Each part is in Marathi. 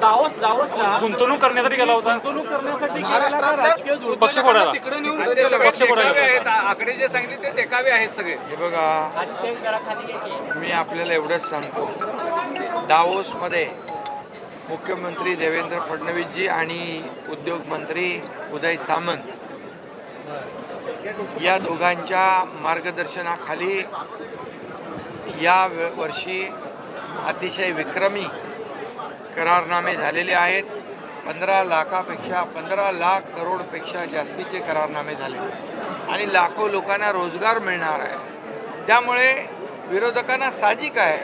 दावस दावसला गुंतवणूक करण्यासाठी गेला होता. गुंतवणूक करण्यासाठी राजकीय पक्ष फोडायला. तिकडे नेऊन पक्ष आहेत. आकडे जे सांगितले ते टेकावे आहेत सगळे. हे बघा. मी आपल्याला एवढंच सांगतो. दावोसमध्ये मुख्यमंत्री देवेंद्र फडणवीसजी आणि उद्योग मंत्री उदय सामंत या दोघांच्या मार्गदर्शनाखाली या वे- वर्षी अतिशय विक्रमी करारनामे झालेले आहेत. पंधरा लाखापेक्षा पंधरा लाख करोडपेक्षा जास्तीचे करारनामे झाले. आणि लाखो लोकांना रोजगार मिळणार आहे. त्यामुळे विरोधकांना साहजिक आहे.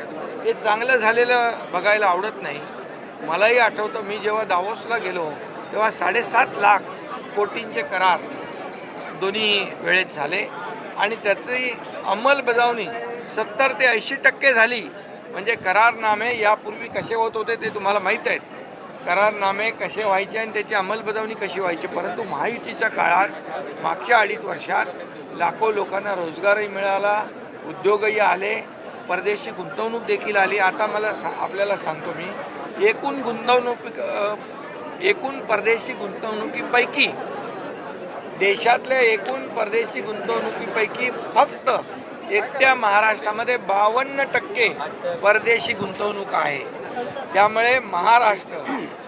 हे चांगलं झालेलं बघायला आवडत नाही. मलाही आठवतं मी जेव्हा दावोसला गेलो तेव्हा साडेसात लाख कोटींचे करार दोन्ही वेळेत झाले. आणि त्याची अंमलबजावणी सत्तर ते ऐंशी टक्के झाली. म्हणजे करारनामे यापूर्वी कसे होत होते ते तुम्हाला माहीत आहेत. करारनामे कसे व्हायचे आणि त्याची अंमलबजावणी कशी व्हायची? परंतु महायुतीच्या काळात मागच्या अडीच वर्षात लाखो लोकांना रोजगारही मिळाला उद्योगही आले परदेशी गुंतवणूक देखील आली. आता मला सा आपल्याला सांगतो मी एकूण गुंतवणूक एकूण परदेशी गुंतवणुकीपैकी देशातल्या एकूण परदेशी गुंतवणुकीपैकी फक्त एकट्या महाराष्ट्रामध्ये बावन्न टक्के परदेशी गुंतवणूक आहे. त्यामुळे महाराष्ट्र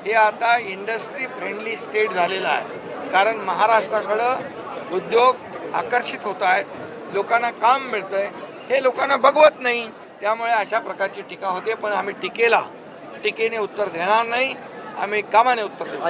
हे आता इंडस्ट्री फ्रेंडली स्टेट झालेलं आहे. कारण महाराष्ट्राकडं उद्योग आकर्षित होत आहेत. लोकांना काम मिळतं आहे हे लोकांना बघवत नाही. त्यामुळे अशा प्रकारची टीका होते. पण आम्ही टीकेला टीकेने उत्तर देणार नाही. आम्ही कामाने उत्तर देऊ